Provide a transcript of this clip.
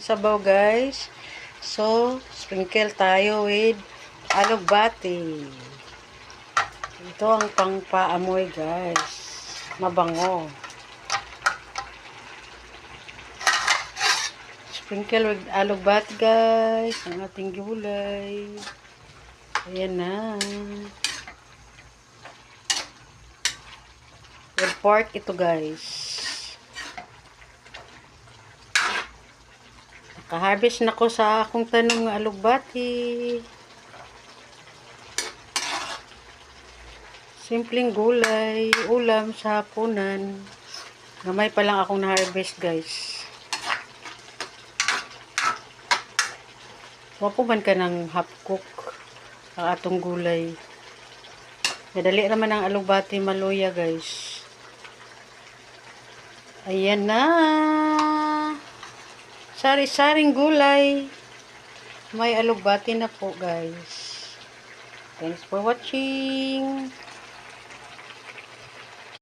Sabaw guys. So, sprinkle tayo with alugbati. Ito ang pangpaamoy guys. Mabango. Sprinkle with alugbati guys. Ang ating gulay. Ayan na. With pork ito guys. Nakaharvest na ko sa akong tanong nga alugbati. Simpleng gulay, ulam sa hapunan. Gamay pa lang akong na-harvest guys. Wapo man ka ng half cook ang atong gulay. Madali naman ang alugbati maluya guys. Ayan na. Sari-saring gulay. May alugbati na po guys. Thanks for watching.